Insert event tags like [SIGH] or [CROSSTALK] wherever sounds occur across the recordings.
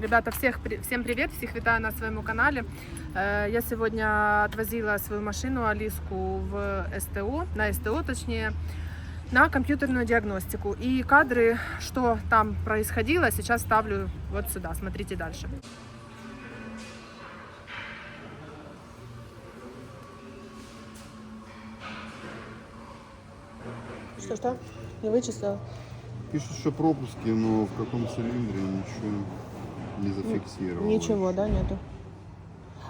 Ребята, всех, при- всем привет, всех витаю на своем канале. Э, Я сегодня отвозила свою машину Алиску в СТО, на СТО точнее, на компьютерную диагностику. И кадры, что там происходило, сейчас ставлю вот сюда, смотрите дальше. Что-что? Не вычислил? Пишут, что пропуски, но в каком цилиндре ничего не зафиксировано. Ничего, да, нету?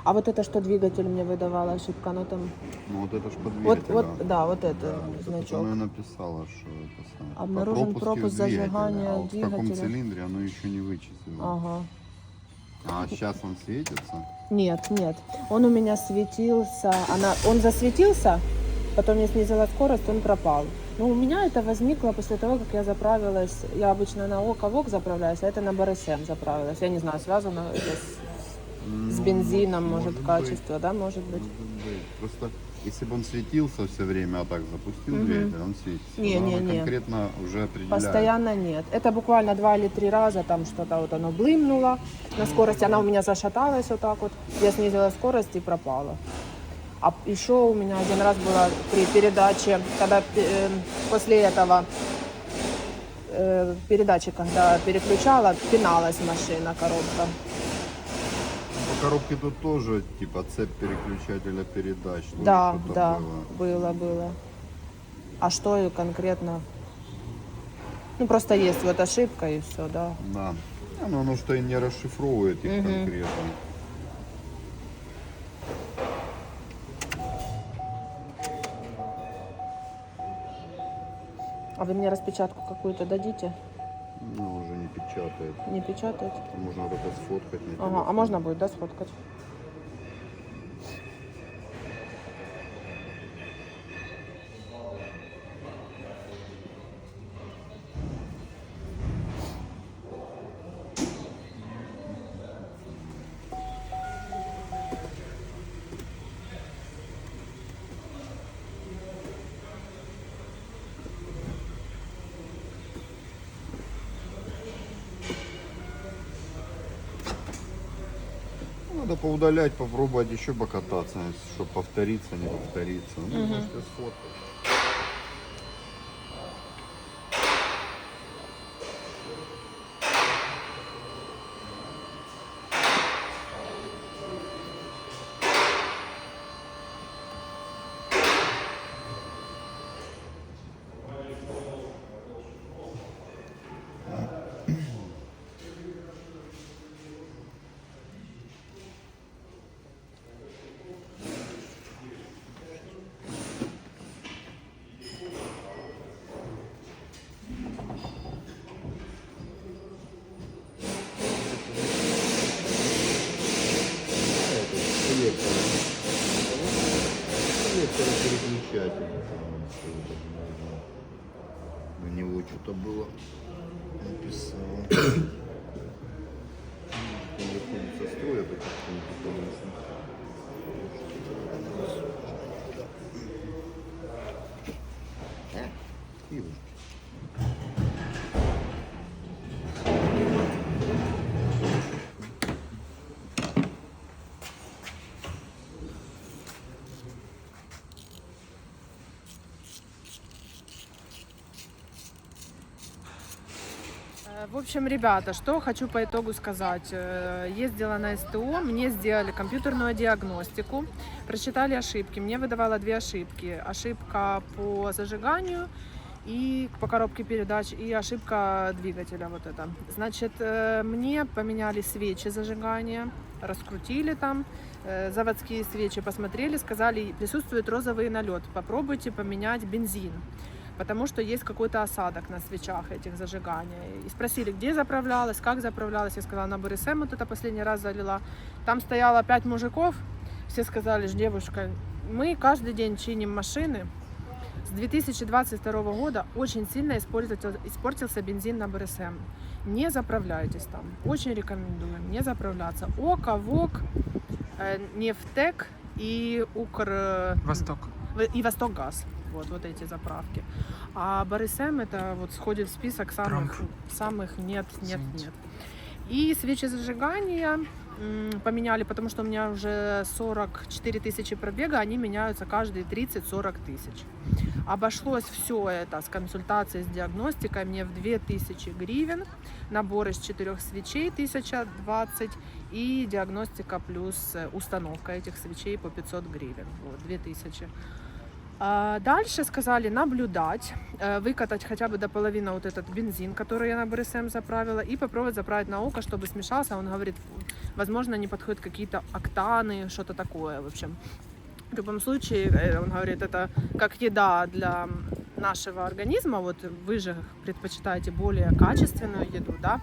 А вот это что двигатель мне выдавала ошибка, оно там... Ну вот это ж под Вот, двигателя. вот, да, вот это Это значок. Она написала, что это самое. по Обнаружен пропуске пропуск двигателя, зажигания а вот В каком двигателя. цилиндре оно еще не вычислило. Ага. А сейчас он светится. Нет, нет. Он у меня светился. Она, он засветился, потом я снизила скорость, он пропал. Но у меня это возникло после того, как я заправилась. Я обычно на ОК-ВОК заправляюсь, а это на БРСМ заправилась. Я не знаю, связано это с, с Ну, бензином, может, быть. качество, да, может быть. Может быть. Просто если бы он светился все время, а так запустил Мгм. двигатель, он светится. Не, Но не, не. конкретно уже определяет. Постоянно нет. Это буквально два или три раза там что-то вот оно блымнуло на скорости. Она у меня зашаталась вот так вот. Я снизила скорость и пропала. А еще у меня один раз было при передаче, когда э, после этого э, передачи, когда переключала, пиналась машина, коробка. По коробке тут тоже типа цепь переключателя передач. тоже Да, что-то да, было. было. А что конкретно? Ну просто есть вот ошибка и все, да. Да. Не, ну оно что и не расшифровывает их Мгм. конкретно. А вы мне распечатку какую-то дадите? Ну, уже не печатает. Не печатает? Можно только сфоткать Ага, а можно будет, да, сфоткать? Надо поудалять, попробовать еще покататься, чтобы повториться, не повториться. Ну, Мгм. можете сфоткать. Это селектор. Селектор переключатель. там, что-то можно. На него что-то было написал. [COUGHS] Он выходит со строя, так как общем, ребята, что хочу по итогу сказать. Э, Ездила на СТО, мне сделали компьютерную диагностику, прочитали ошибки. Мне выдавало две ошибки. Ошибка по зажиганию и по коробке передач, и ошибка двигателя вот это. Значит, э, мне поменяли свечи зажигания, раскрутили там, э, заводские свечи посмотрели, сказали, присутствует розовый налет, попробуйте поменять бензин потому что есть какой-то осадок на свечах этих зажигания. И спросили, где заправлялась, как заправлялась. Я сказала, на БРСМ вот это последний раз залила. Там стояло пять мужиков, все сказали, «Ж, девушка, мы каждый день чиним машины. С 2022 года очень сильно испортился, испортился бензин на БРСМ. Не заправляйтесь там. Очень рекомендуем не заправляться. ОКО, ВОК, э, Нефтек и Укр... э, Восток. и Восток Газ. Вот, вот эти заправки. А БРСМ это вот сходит в список самых, Трамп. самых нет, нет, Извините. нет. И свечи зажигания поменяли, потому что у меня уже 44 тысячи пробега, они меняются каждые 30-40 тысяч. Обошлось все это с консультацией, с диагностикой мне в 2000 гривен, набор из четырех свечей 1020 и диагностика плюс э, установка этих свечей по 500 гривен, вот, 2000. А Дальше сказали наблюдать, э, выкатать хотя бы до половины вот этот бензин, который я на БРСМ заправила, и попробовать заправить на око, чтобы смешался. Он говорит, возможно, не подходят какие-то октаны, что-то такое, в общем. В любом случае, э, он говорит, это как еда для нашего организма. Вот вы же предпочитаете более качественную еду, да,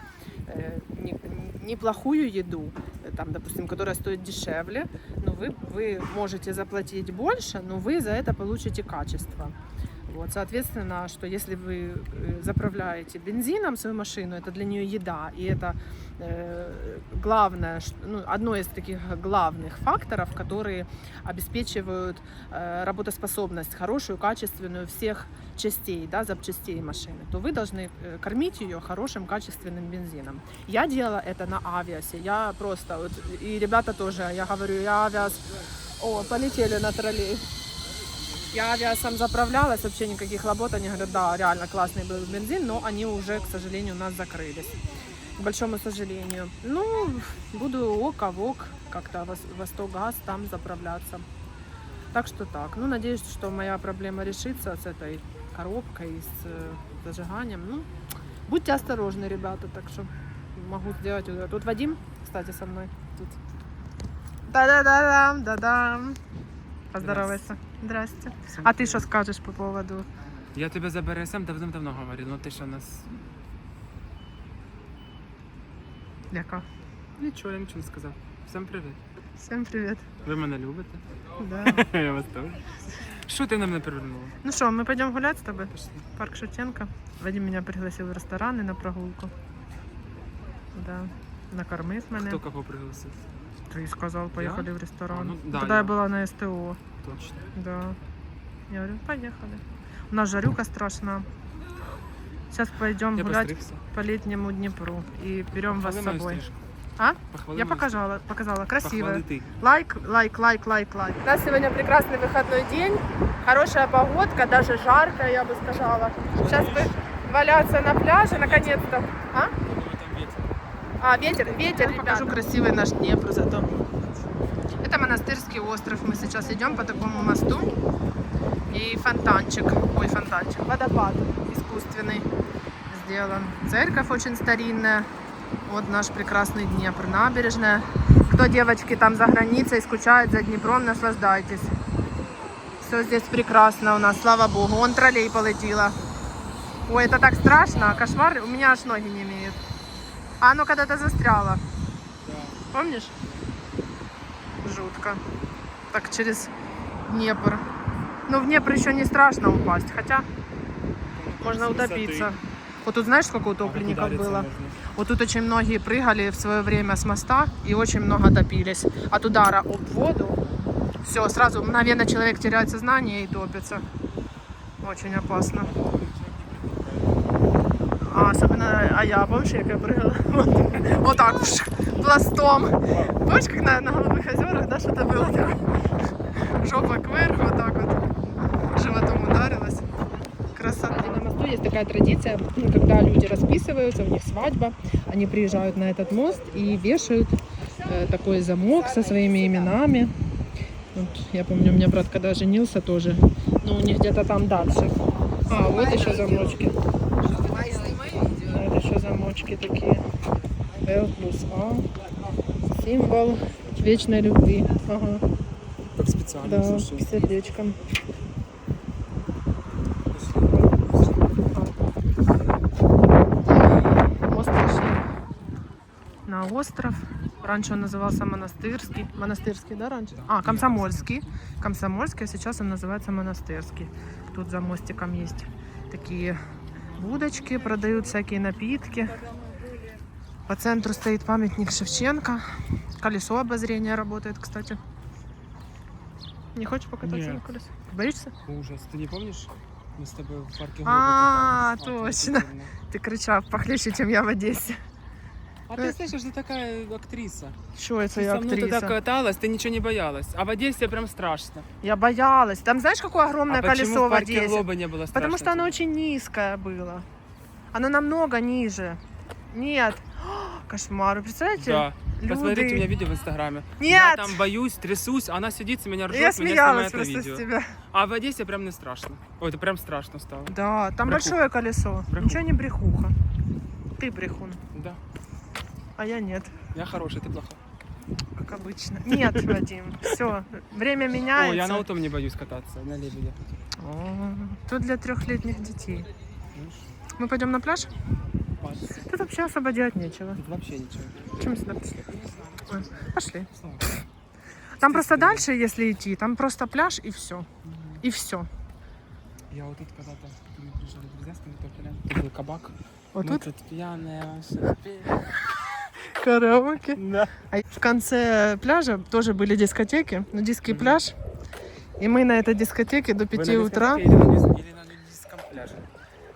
э, не- неплохую еду, там, допустим, которая стоит дешевле, вы, вы можете заплатить больше, но вы за это получите качество. Вот, соответственно, что если вы э, заправляете бензином свою машину, это для нее еда, и это э, главное, ну, одно из таких главных факторов, которые обеспечивают э, работоспособность хорошую, качественную всех частей, да, запчастей машины, то вы должны э, кормить ее хорошим, качественным бензином. Я делала это на авиасе, я просто, вот, и ребята тоже, я говорю, я авиас, о, полетели на троллей. Я авиасом заправлялась, вообще никаких лабот. Они говорят, да, реально классный был бензин, но они уже, к сожалению, у нас закрылись. К большому сожалению. Ну, буду око в ок, как-то Вос- Восток газ там заправляться. Так что так. Ну, надеюсь, что моя проблема решится с этой коробкой, с э, зажиганием. Ну, будьте осторожны, ребята, так что могу сделать. Тут Вадим, кстати, со мной. Тут. Да-да-да-дам, да-дам. Поздоровайся. Здрасте. А ты что скажешь по поводу? Я тебе за БРСМ давним-давно говорю, ну ти що нас. Яка? Нічого, я нічого не сказав. Всім привіт. Всем привет. Ви мене любите? Да. [LAUGHS] Я вас теж. Що ти на мене привернула? Ну что, мы пойдем гулять с тобой? Пішли. Парк Шевченко. Вадим меня пригласил в ресторан и на прогулку. Да. Накормив мене. Хто кого пригласив? Ты сказал, поехали в ресторан. А, ну, да, Тогда я я- была на СТО. Точно. Да. Я говорю, поехали. У нас жарюка страшна. Сейчас пойдем Я гулять постригся. по летнему Днепру и берем вас с собой. стрижку. А? Похвали Я показала, показала. ти. Лайк, лайк, лайк, лайк, лайк. У нас сегодня прекрасный выходной день, хорошая погодка, даже жарко, я бы сказала. Сейчас бы валяться на пляже, наконец-то. А? А, ветер, ветер, ребята. Покажу красивый наш Днепр зато. Это монастырский остров. Мы сейчас идем по такому мосту. И фонтанчик, ой, фонтанчик, водопад искусственный сделан. Церковь очень старинная. Вот наш прекрасный Днепр, набережная. Кто, девочки, там за границей скучает за Днепром, наслаждайтесь. Все здесь прекрасно у нас, слава богу. Он троллей полетела. Ой, это так страшно, кошмар. У меня аж ноги не имеют. А оно когда-то застряло. Помнишь? Жутко. Так через Днепр. Ну, в Днепр еще не страшно упасть, хотя можно утопиться. Вот тут знаешь, сколько утопленников было? Вот тут очень многие прыгали в свое время с моста и очень много топились. От удара об воду. Все, сразу мгновенно человек теряет сознание и топится. Очень опасно. А особенно, а я, помнишь, я прыгала? [LAUGHS] Вот, так пластом. Помнишь, как на, на Голубых озерах, да, что-то было такое? Жопа кверху, вот так вот, животом ударилась. Красота. На мосту есть такая традиция, ну, когда люди расписываются, у них свадьба, они приезжают на этот мост и вешают э, такой замок со своими именами. Вот, я помню, у меня брат когда женился тоже, но у них где-то там дальше. А, вот еще замочки. Замочки такие. L плюс А. Символ вечной любви. Ага, Так спеціально, да, слушай. с сердечком. Пошли. На остров. Раньше он назывался Монастырский. Монастырский, да, раньше? А, Комсомольский. Комсомольский, а сейчас он называется Монастырский. Тут за мостиком есть такие будочки, продают всякие напитки. По центру стоит памятник Шевченко. Колесо обозрения работает, кстати. Не хочешь покататься Нет. на колесе? Боишься? Ужас. Ты не помнишь? Мы с тобой в парке А, точно. Ты кричал похлеще, чем я в Одессе. А ты слышишь, ты такая актриса. Що це Ты я со мной тогда актриса? каталась, ты ничего не боялась. А в Одессе прям страшно. Я боялась. Там знаешь, какое огромное а почему колесо в в парке Одессе? Глоба не было страшно? Потому что оно очень низкое было. Оно намного ниже. Нет. [GASPS] Кошмар. Вы представляете? Да. Посмотрите у меня Люди. видео в Инстаграме. Я Нет! там боюсь, трясусь, она сидит, с меня ржет, Я меня смеялась снимает на просто видео. с тебя. А в Одессе прям не страшно. Ой, это прям страшно стало. Да, там Брехуха. большое колесо. Брехуха. Ничего не брехуха. Ты брехун. А я нет, Я хороший, ты плохой. как обычно. Нет, Вадим, все, время О, меняется. я на утом не боюсь кататься, на лебеде. О, Тут для трехлетних детей. Мы пойдем на пляж? Тут вообще особо делать нечего. Тут вообще ничего. Чем сюда? Ой, Пошли. Слава. Там просто дальше, если идти, там просто пляж и все. И все. Я вот тут когда-то, приезжали в Березянск, мы только глянь, тут был кабак. Вот тут тут вообще. Караоке. Да. А в конце пляжа тоже были дискотеки, нудистский пляж. И мы на этой дискотеке до 5 утра. Или на или на нудистском пляже.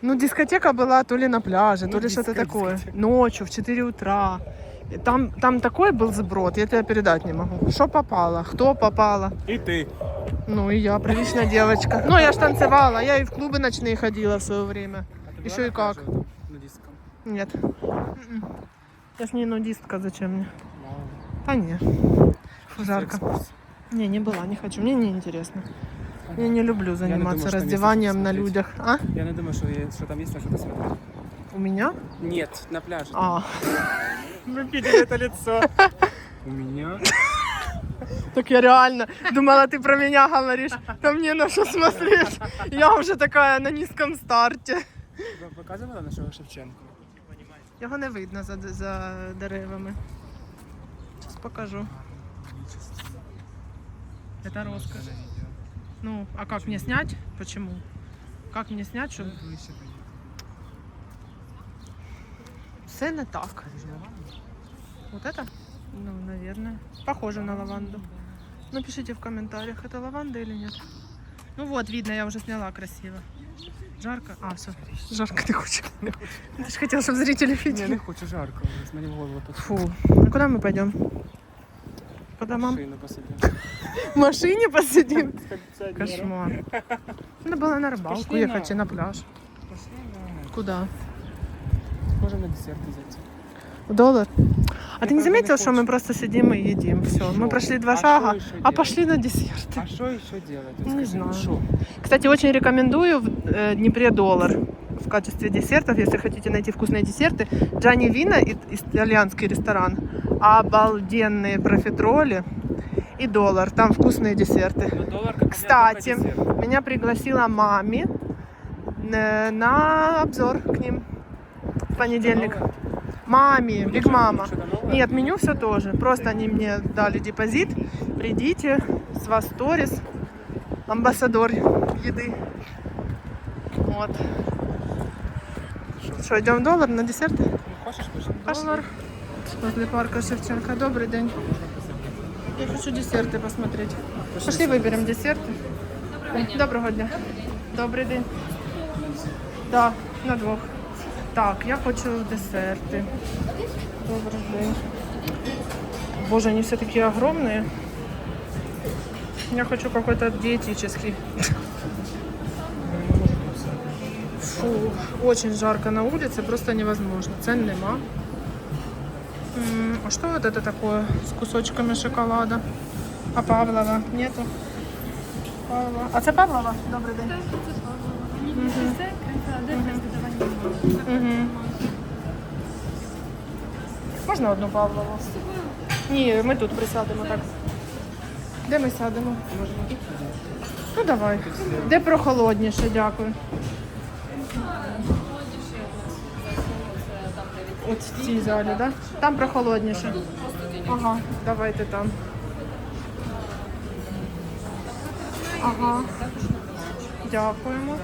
Ну, дискотека была то ли на пляже, то ли что-то такое. дискотека. Ночью, в 4 утра. И Там, там такой был сброд, я тебе передать не могу. Что попало, кто попало. И ты. Ну, и я, приличная девочка. Ну, я ж танцевала, я и в клубы ночные ходила в свое время. А была и на как. этом Нудистском? Нет. Я ж не нудистка, зачем мне? А не. Жарко. Не, не была, не хочу. Мне не интересно. Я не люблю думаю, заниматься что есть раздеванием что на людях. А? Я не думаю, что, я- что там есть на что-то смотреть. У меня? Нет, на пляже. А. Мы видели это лицо. У меня? Так я реально думала, ты про меня говоришь. Там мне на что смотреть. Я уже такая на низком старте. Показывала нашего Шевченко? Його не видно за, за деревами. Зараз покажу. Это роскошь. Ну, а как мне снять? Почему? Как мне снять, щоб все не так? Вот это? Ну, наверное. Похоже на лаванду. Напишите в комментариях, это лаванда или нет. Ну вот, видно, я уже сняла красиво. Жарко? А, все. Жарко ты хочешь. Ты же хотел, чтобы зрители Не, не видели. хочу жарко. Смотри, в голову тут. Фу. А куда мы пойдем? По домам? Машину посадил. В машине посидим? Кошмар. Надо было на рыбалку ехать на- и на пляж. Пошли на... Куда? Можем на десерты зайти. В доллар? А ты не заметил, что мы просто сидим и едим? Все, мы Шо? прошли два А шага, а пошли на десерты. А что еще делать? Вот Не скажи, знаю. Кстати, очень рекомендую в э, Днепре доллар в качестве десертов, если хотите найти вкусные десерты. Джани Вина, итальянский ресторан, обалденные профитроли и доллар, там вкусные десерты. Ну, доллар как Кстати, десерт. Меня пригласила маме э, на обзор к ним в понедельник. Новое? Маме, Биг Мама. Нет, меню все тоже. Просто они мне дали депозит. Придите, с вас сторис. Амбассадор еды. Вот. Что, идем в доллар на десерт? Ну, хочешь? Доллар. Возле парка Шевченко. Добрый день. Я хочу десерты посмотреть. Пошли выберем десерты. Доброго дня. Добрий день. Да, на двох. Так, я хочу десерты. Добрый день. Боже, они все такие огромные. Я хочу какой-то диетический. Фу, очень жарко на улице, просто невозможно. Цен нема. А что вот это такое с кусочками шоколада? А Павлова нету? Павлова. А це Павлова? Добрий день. Угу. Можна одну Павлову? Ні, ми тут присядемо так. Де ми сядемо? Ну давай. Де прохолодніше, дякую. От в цій залі, так? Да? Там прохолодніше. Ага, давайте там. Ага. Дякуємо.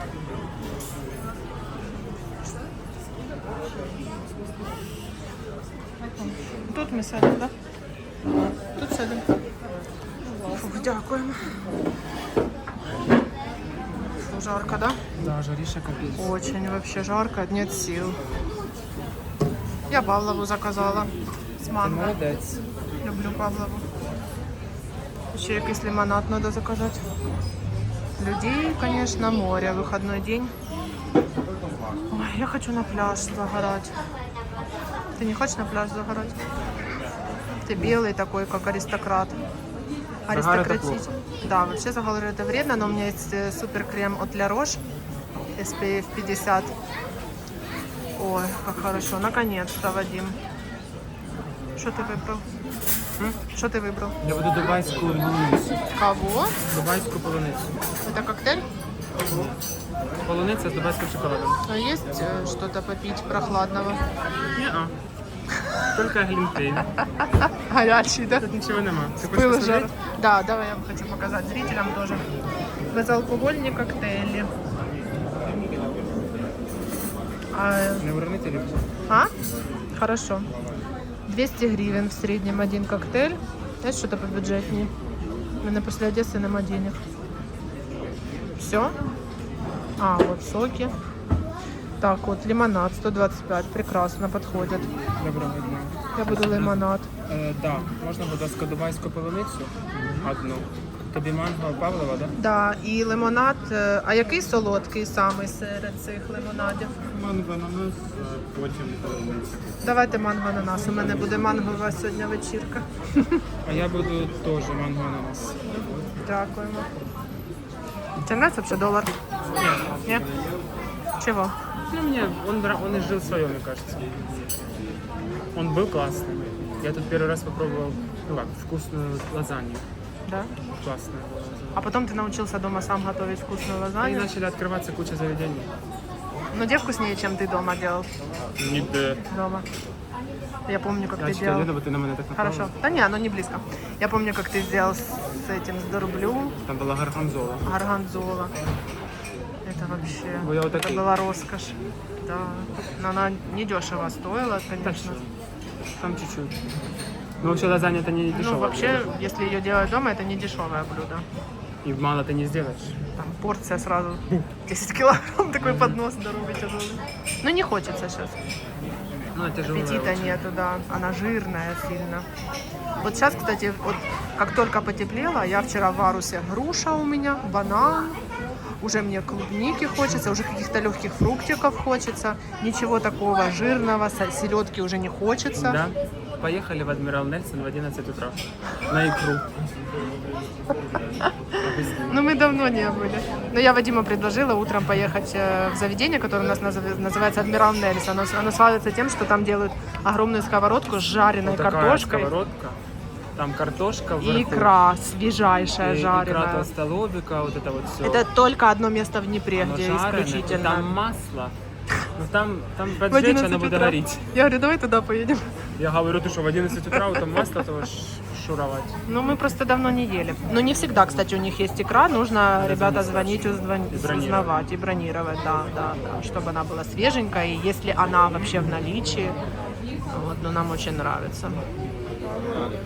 Тут ми сядемо, так? Да? Тут сядемо. Фух, дякуємо. Жарко, да? Да, жариша капец. Очень вообще жарко, нет сил. Я Павлову заказала. З Ти манго. молодець. Люблю Павлову. Ще якийсь лимонад треба заказати. Людей, конечно, море. Выходной день. Ой, я хочу на пляж загорать. Ты не хочешь на пляж загорать? Ты белый такой, как аристократ. Аристократичный. Да, вообще загар это вредно, но у меня есть э, супер крем от La Roche SPF 50. Ой, как хорошо. Наконец-то, Вадим. Что ты выбрал? М? Что ты выбрал? Я буду дубайську полуницю. Кого? Дубайську полуницю. Это коктейль? Полуниця з дубайським шоколадом. А есть э, что-то попить прохладного? Ні-а. Тільки глінтвейн. [LAUGHS] Горячий, да? Тут нічого нема. Ти хочеш Пыло жар. посмотреть? Да, давай я хочу показать зрителям тоже. Безалкогольные коктейли. А, Не уронити ліпше. а? Хорошо. 200 гривен в среднем один коктейль. Есть что-то по бюджетнее? У меня после Одессы нема денег. Все? А, вот соки. Так, вот лимонад 125, прекрасно подходит. Доброго дня. Я буду лимонад. Е, да, можна, будь ласка, дубайську полуницю? Одну. Тобі манго Павлова, да? Да, і лимонад. е, А який солодкий саме серед цих лимонадів? Манго ананас, а потім полуниця. Давайте манго ананас. У мене буде мангова сьогодні вечірка. А я буду теж манго ананас. Дякуємо. Тебе нравится вообще доллар? Ні. Нет? Чего? Ну, мне он, он изжил свое, мне кажется. Он был классный. Я тут первый раз попробовал, ну как, вкусную лазанью. Да. Классная была лазанья. А потом ты научился дома сам готовить вкусную И лазанью. начали открываться куча заведений. Но где вкуснее, чем ты дома делал? Ніде. Дома. Я помню, как Я ты делал. Лена, ти на мене так направила. Хорошо. Да не, оно не близко. Я помню, как ты сделал с этим, с дорблю, Там була гарганзола. горгонзола. Это вообще, Бо я вот это была роскошь. Да. Но она недешево стоила, конечно. Там чуть-чуть. Ну, вообще лазанья это не дешевое. Ну, вообще, если ее делать дома, это не дешевое блюдо. И мало ты не сделаешь. Там порция сразу 10 килограмм, такой поднос тяжелый. Ну, не хочется сейчас. Ну, тяжелая. Аппетита очень. нету, да. Она жирная сильно. Вот сейчас, кстати, вот как только потеплело, я вчера в Арусе груша у меня, банан, уже мне клубники хочется, уже каких-то легких фруктиков хочется, ничего такого жирного, селедки уже не хочется. Да. Поехали в Адмирал Нельсон в 11 утра. На икру. Ну, мы давно не были. Но я Вадима предложила утром поехать э, в заведение, которое у нас назыв- называется Адмирал Нельсон. Оно, оно славится тем, что там делают огромную сковородку с жареной Вот картошкой сковородка. Там картошка и вверху. икра свежайшая, И икра жареная. толстолобика, вот это вот все. Это только одно место в Днепре, где жареное, исключительно. Там масло. Ну там, там поджечь, 11 оно будет утра. гореть. Я говорю, давай туда поедем. Я говорю, ты что, в 11 утра вот там масло того ш- шуровать? Ну, мы просто давно не ели. Но не всегда, кстати, у них есть икра. Нужно, ребята, звонить, узвон- И бронировать. узнавать и бронировать, да, да, да, чтобы она была свеженькая. И если она вообще в наличии, вот, ну, нам очень нравится.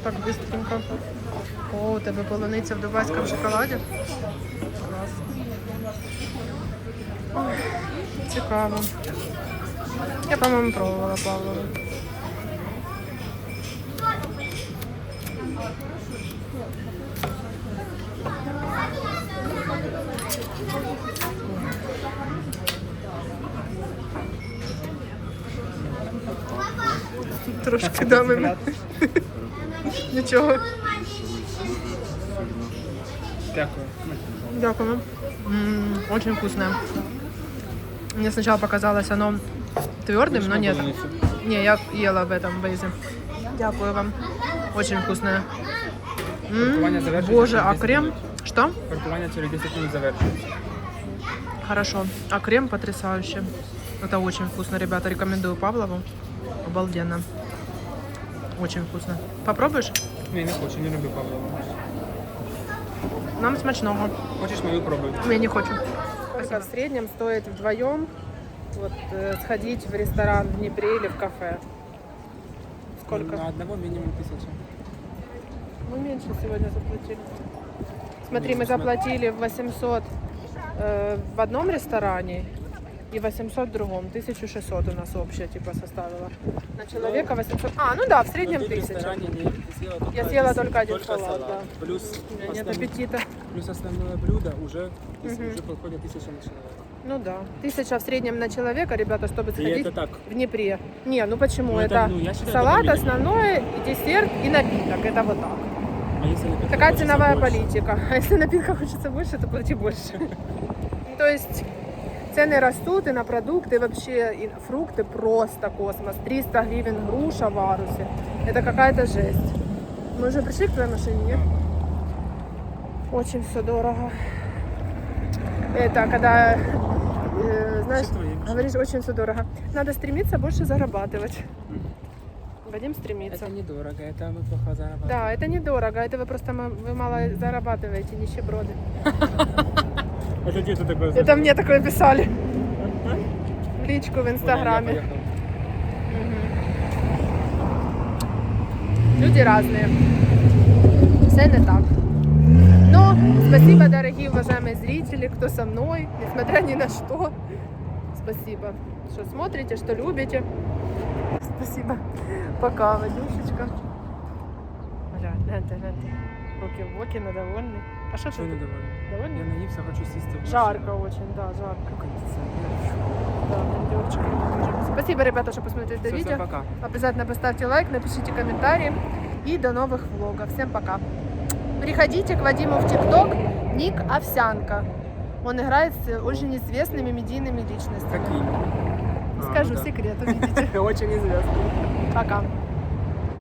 Так быстренько. О, у тебе полуниця в дубайському шоколаді. Клас. Ой, цікаво. Я, по-моєму, пробувала Павлову. Трошки дами. Нічого. Дякую. Дякую. М, Очень вкусное. Мне сначала показалось оно твердым, но нет. Не, я ела в этом бейзе. Дякую вам. Очень вкусное. М, Паркування завершується Боже, а через 10 крем? минут. Что? Паркування через 10 минут завершується. Хорошо. А крем потрясающе. Это очень вкусно, ребята. Рекомендую Павлову. Обалденно. Очень вкусно. Попробуешь? Ні, не хочу, не люблю Павлова. Нам смачного. Хочеш мою пробуй? Я не хочу. Сколько в среднем стоит вдвоем вот, э, сходить в ресторан в Днепре или в кафе? Сколько? На одного минимум тысяча. Мы меньше сегодня заплатили. Смотри, мы заплатили 800 э, в одном ресторане и 800 в другом. 1600 у нас общая типа составила. На человека 800. А, ну да, в среднем Но ты в 1000. ресторане не- не съела только Я съела только один салат, да. Плюс, нет аппетита. плюс основное блюдо уже, уже подходит тысяча на человека. Ну да. Тысяча в среднем на человека, ребята, чтобы И сходить это так. в Днепре. Не, ну почему? Ну, это это, ну, считаю, салат это основной, десерт и напиток. Это вот так. А если Такая ценовая больше? политика. [LAUGHS] А если напитка хочется больше, то плати больше. Ну, [LAUGHS] То есть цены растут и на продукты, и вообще и фрукты просто космос. 300 гривен груша в Арусе. Это какая-то жесть. Мы уже пришли к твоей машине, нет? Очень все дорого. Это когда, э, знаешь, говоришь, очень все дорого. Надо стремиться больше зарабатывать. Вадим стремится. Это недорого, это мы плохо зарабатываем. Да, это недорого, это вы просто вы мало зарабатываете, нищеброды. [LAUGHS] Это где ты такое Это мне такое писали. В личку в инстаграме. Понял, я поехал. Мгм. Люди разные. Все не так. Но спасибо, дорогие уважаемые зрители, кто со мной, несмотря ни на что. Спасибо, что смотрите, что любите. Спасибо. Пока, Вадюшечка. Гля, гляньте, гляньте. Руки в боки, но довольний. А що Что ти? недовольный? Я Довольний? наївся, хочу сісти. в Жарко очень, да, жарко. Кондиционер. Да. Спасибо, ребята, что посмотрели это Всё, видео. всем пока. Обязательно поставьте лайк, напишите комментарии. И до новых влогов. Всем пока. Приходите к Вадиму в ТикТок, ник Овсянка. Он играет с очень известными медийными личностями. Какие? А, Скажу ну секрет, [LAUGHS] увидите. Очень известно. Пока.